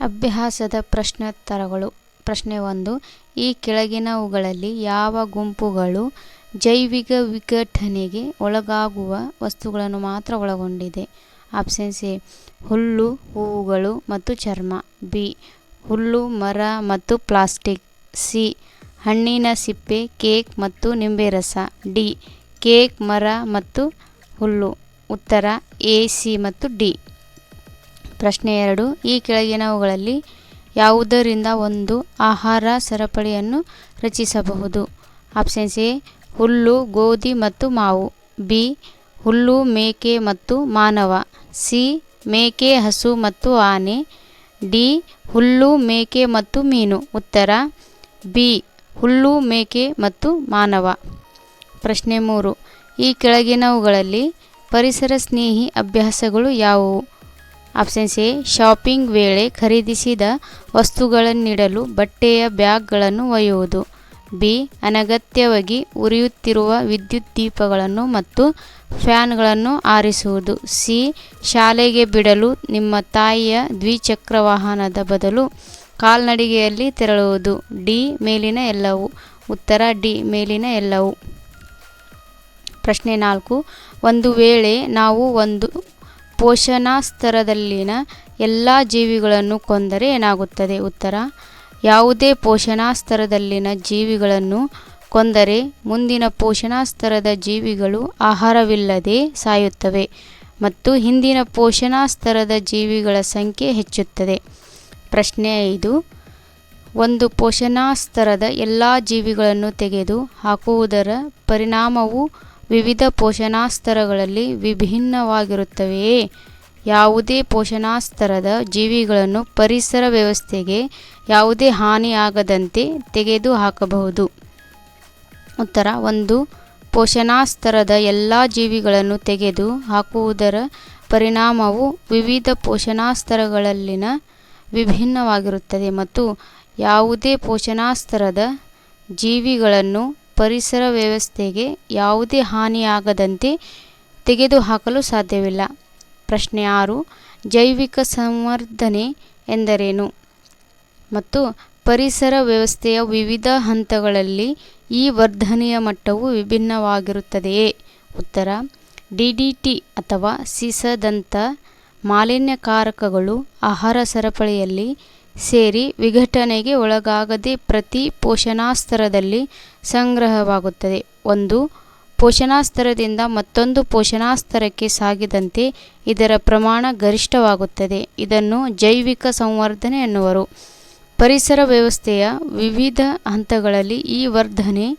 ಅಭ್ಯಾಸದ ಪ್ರಶ್ನೋತ್ತರಗಳು ಪ್ರಶ್ನೆ ಒಂದು, ಈ ಕೆಳಗಿನವುಗಳಲ್ಲಿ ಯಾವ ಗುಂಪುಗಳು ಜೈವಿಕ ವಿಘಟನೆಗೆ ಒಳಗಾಗುವ ವಸ್ತುಗಳನ್ನು ಮಾತ್ರ ಒಳಗೊಂಡಿದೆ? ಆಪ್ಷನ್ ಸಿ, ಹುಲ್ಲು, ಹೂವುಗಳು ಮತ್ತು ಚರ್ಮ. ಬಿ, ಹುಲ್ಲು, ಮರ ಮತ್ತು ಪ್ಲಾಸ್ಟಿಕ್. ಸಿ, ಹಣ್ಣಿನ ಸಿಪ್ಪೆ, ಕೇಕ್ ಮತ್ತು ನಿಂಬೆ ರಸ ಡಿ, ಕೇಕ್, ಮರ ಮತ್ತು ಹುಲ್ಲು. ಉತ್ತರ, ಎ, ಸಿ ಮತ್ತು ಡಿ. ಪ್ರಶ್ನೆ ಎರಡು, ಈ ಕೆಳಗಿನವುಗಳಲ್ಲಿ ಯಾವುದರಿಂದ ಒಂದು ಆಹಾರ ಸರಪಳಿಯನ್ನು ರಚಿಸಬಹುದು? ಆಪ್ಷನ್ಸ್ ಎ ಹುಲ್ಲು, ಗೋಧಿ ಮತ್ತು ಮಾವು. ಬಿ, ಹುಲ್ಲು, ಮೇಕೆ ಮತ್ತು ಮಾನವ. ಸಿ, ಮೇಕೆ, ಹಸು ಮತ್ತು ಆನೆ. ಡಿ, ಹುಲ್ಲು, ಮೇಕೆ ಮತ್ತು ಮೀನು. ಉತ್ತರ, ಬಿ, ಹುಲ್ಲು, ಮೇಕೆ ಮತ್ತು ಮಾನವ. ಪ್ರಶ್ನೆ ಮೂರು, ಈ ಕೆಳಗಿನವುಗಳಲ್ಲಿ ಪರಿಸರ ಸ್ನೇಹಿ ಅಭ್ಯಾಸಗಳು ಯಾವುವು? ಆಪ್ಷನ್ಸ್ ಸಿ ಶಾಪಿಂಗ್ ವೇಳೆ ಖರೀದಿಸಿದ ವಸ್ತುಗಳನ್ನಿಡಲು ಬಟ್ಟೆಯ ಬ್ಯಾಗ್ಗಳನ್ನು ಒಯ್ಯುವುದು. ಬಿ. ಅನಗತ್ಯವಾಗಿ ಉರಿಯುತ್ತಿರುವ ವಿದ್ಯುತ್ ದೀಪಗಳನ್ನು ಮತ್ತು ಫ್ಯಾನ್ಗಳನ್ನು ಆರಿಸುವುದು. ಸಿ. ಶಾಲೆಗೆ ಬಿಡಲು ನಿಮ್ಮ ತಾಯಿಯ ದ್ವಿಚಕ್ರ ವಾಹನದ ಬದಲು ಕಾಲ್ನಡಿಗೆಯಲ್ಲಿ ತೆರಳುವುದು. ಡಿ. ಮೇಲಿನ ಎಲ್ಲವು. ಉತ್ತರ ಡಿ. ಮೇಲಿನ ಎಲ್ಲವು. ಪ್ರಶ್ನೆ ನಾಲ್ಕು. ಒಂದು ವೇಳೆ ನಾವು ಒಂದು ಪೋಷಣಾ ಸ್ತರದಲ್ಲಿನ ಎಲ್ಲ ಜೀವಿಗಳನ್ನು ಕೊಂದರೆ ಏನಾಗುತ್ತದೆ? ಉತ್ತರ, ಯಾವುದೇ ಪೋಷಣಾ ಸ್ತರದಲ್ಲಿನ ಜೀವಿಗಳನ್ನು ಕೊಂದರೆ ಮುಂದಿನ ಪೋಷಣಾ ಸ್ತರದ ಜೀವಿಗಳು ಆಹಾರವಿಲ್ಲದೆ ಸಾಯುತ್ತವೆ ಮತ್ತು ಹಿಂದಿನ ಪೋಷಣಾ ಸ್ತರದ ಜೀವಿಗಳ ಸಂಖ್ಯೆ ಹೆಚ್ಚುತ್ತದೆ. ಪ್ರಶ್ನೆ ಐದು, ಒಂದು ಪೋಷಣಾ ಸ್ತರದ ಎಲ್ಲ ಜೀವಿಗಳನ್ನು ತೆಗೆದು ಹಾಕುವುದರ ಪರಿಣಾಮವು ವಿವಿಧ ಪೋಷಣಾಸ್ತರಗಳಲ್ಲಿ ವಿಭಿನ್ನವಾಗಿರುತ್ತವೆಯೇ? ಯಾವುದೇ ಪೋಷಣಾಸ್ತರದ ಜೀವಿಗಳನ್ನು ಪರಿಸರ ವ್ಯವಸ್ಥೆಗೆ ಯಾವುದೇ ಹಾನಿಯಾಗದಂತೆ ತೆಗೆದು ಹಾಕಬಹುದು ಉತ್ತರ, ಒಂದು, ಪೋಷಣಾಸ್ತರದ ಎಲ್ಲ ಜೀವಿಗಳನ್ನು ತೆಗೆದು ಹಾಕುವುದರ ಪರಿಣಾಮವು ವಿವಿಧ ಪೋಷಣಾಸ್ತರಗಳಲ್ಲಿನ ವಿಭಿನ್ನವಾಗಿರುತ್ತದೆ ಮತ್ತು ಯಾವುದೇ ಪೋಷಣಾಸ್ತರದ ಜೀವಿಗಳನ್ನು ಪರಿಸರ ವ್ಯವಸ್ಥೆಗೆ ಯಾವುದೇ ಹಾನಿಯಾಗದಂತೆ ತೆಗೆದುಹಾಕಲು ಸಾಧ್ಯವಿಲ್ಲ. ಪ್ರಶ್ನೆ ಆರು, ಜೈವಿಕ ಸಂವರ್ಧನೆ ಎಂದರೇನು? ಮತ್ತು ಪರಿಸರ ವ್ಯವಸ್ಥೆಯ ವಿವಿಧ ಹಂತಗಳಲ್ಲಿ ಈ ವರ್ಧನೆಯ ಮಟ್ಟವು ವಿಭಿನ್ನವಾಗಿರುತ್ತದೆಯೇ? ಉತ್ತರ, ಡಿ ಡಿ ಟಿ ಅಥವಾ ಸೀಸದಂಥ ಮಾಲಿನ್ಯಕಾರಕಗಳು ಆಹಾರ ಸರಪಳಿಯಲ್ಲಿ ಸೇರಿ ವಿಘಟನೆಗೆ ಒಳಗಾಗದೆ ಪ್ರತಿ ಪೋಷಣಾಸ್ತರದಲ್ಲಿ ಸಂಗ್ರಹವಾಗುತ್ತದೆ. ಒಂದು, ಪೋಷಣಾಸ್ತರದಿಂದ ಮತ್ತೊಂದು ಪೋಷಣಾಸ್ತರಕ್ಕೆ ಸಾಗಿದಂತೆ ಇದರ ಪ್ರಮಾಣ ಗರಿಷ್ಠವಾಗುತ್ತದೆ. ಇದನ್ನು ಜೈವಿಕ ಸಂವರ್ಧನೆ ಎನ್ನುವರು. ಪರಿಸರ ವ್ಯವಸ್ಥೆಯ ವಿವಿಧ ಹಂತಗಳಲ್ಲಿ ಈ ವರ್ಧನೆ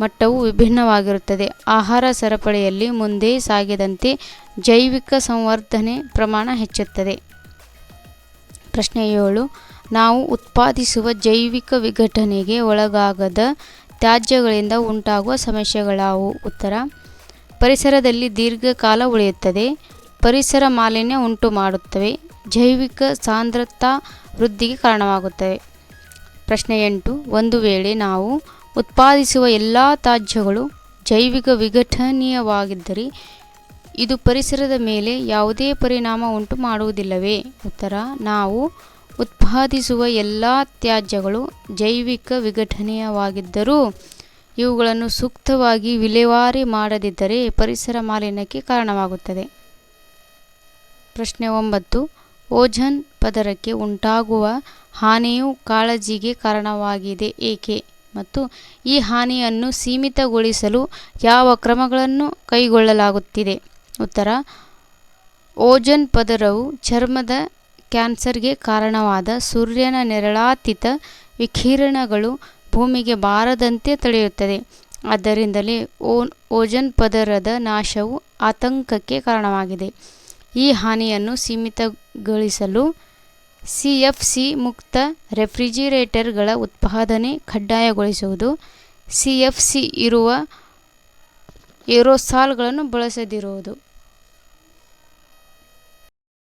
ಮಟ್ಟವು ವಿಭಿನ್ನವಾಗಿರುತ್ತದೆ. ಆಹಾರ ಸರಪಳಿಯಲ್ಲಿ ಮುಂದೆ ಸಾಗಿದಂತೆ ಜೈವಿಕ ಸಂವರ್ಧನೆ ಪ್ರಮಾಣ ಹೆಚ್ಚುತ್ತದೆ. ಪ್ರಶ್ನೆ ಏಳು. ನಾವು ಉತ್ಪಾದಿಸುವ ಜೈವಿಕ ವಿಘಟನೆಗೆ ಒಳಗಾಗದ ತ್ಯಾಜ್ಯಗಳಿಂದ ಉಂಟಾಗುವ ಸಮಸ್ಯೆಗಳಾವು? ಉತ್ತರ. ಪರಿಸರದಲ್ಲಿ ದೀರ್ಘಕಾಲ ಉಳಿಯುತ್ತದೆ. ಪರಿಸರ ಮಾಲಿನ್ಯ ಉಂಟು ಮಾಡುತ್ತವೆ ಜೈವಿಕ ಸಾಂದ್ರತಾ ವೃದ್ಧಿಗೆ ಕಾರಣವಾಗುತ್ತವೆ. ಪ್ರಶ್ನೆ ಎಂಟು. ಒಂದು ವೇಳೆ ನಾವು ಉತ್ಪಾದಿಸುವ ಎಲ್ಲ ತ್ಯಾಜ್ಯಗಳು ಜೈವಿಕ ವಿಘಟನೀಯವಾಗಿದ್ದರೆ ಇದು ಪರಿಸರದ ಮೇಲೆ ಯಾವುದೇ ಪರಿಣಾಮ ಉಂಟು ಮಾಡುವುದಿಲ್ಲವೇ? ಉತ್ತರ, ನಾವು ಉತ್ಪಾದಿಸುವ ಎಲ್ಲ ತ್ಯಾಜ್ಯಗಳು ಜೈವಿಕ ವಿಘಟನೀಯವಾಗಿದ್ದರೂ ಇವುಗಳನ್ನು ಸೂಕ್ತವಾಗಿ ವಿಲೇವಾರಿ ಮಾಡದಿದ್ದರೆ ಪರಿಸರ ಮಾಲಿನ್ಯಕ್ಕೆ ಕಾರಣವಾಗುತ್ತದೆ. ಪ್ರಶ್ನೆ ಒಂಬತ್ತು ಓಝನ್ ಪದರಕ್ಕೆ ಉಂಟಾಗುವ ಹಾನಿಯು ಕಾಳಜಿಗೆ ಕಾರಣವಾಗಿದೆ ಏಕೆ? ಮತ್ತು ಈ ಹಾನಿಯನ್ನು ಸೀಮಿತಗೊಳಿಸಲು ಯಾವ ಕ್ರಮಗಳನ್ನು ಕೈಗೊಳ್ಳಲಾಗುತ್ತಿದೆ? ಉತ್ತರ. ಓಜನ್ ಪದರವು ಚರ್ಮದ ಕ್ಯಾನ್ಸರ್ಗೆ ಕಾರಣವಾದ ಸೂರ್ಯನ ನೇರಳಾತೀತ ವಿಕಿರಣಗಳು ಭೂಮಿಗೆ ಬಾರದಂತೆ ತಡೆಯುತ್ತದೆ. ಆದ್ದರಿಂದಲೇ ಓನ್ ಓಜನ್ ಪದರದ ನಾಶವು ಆತಂಕಕ್ಕೆ ಕಾರಣವಾಗಿದೆ. ಈ ಹಾನಿಯನ್ನು ಸೀಮಿತಗೊಳಿಸಲು ಸಿ ಎಫ್ ಸಿ ಮುಕ್ತ ರೆಫ್ರಿಜಿರೇಟರ್ಗಳ ಉತ್ಪಾದನೆ ಕಡ್ಡಾಯಗೊಳಿಸುವುದು, ಸಿ ಎಫ್ ಸಿ ಇರುವ ಏರೋಸಾಲ್ಗಳನ್ನು ಬಳಸದಿರುವುದು.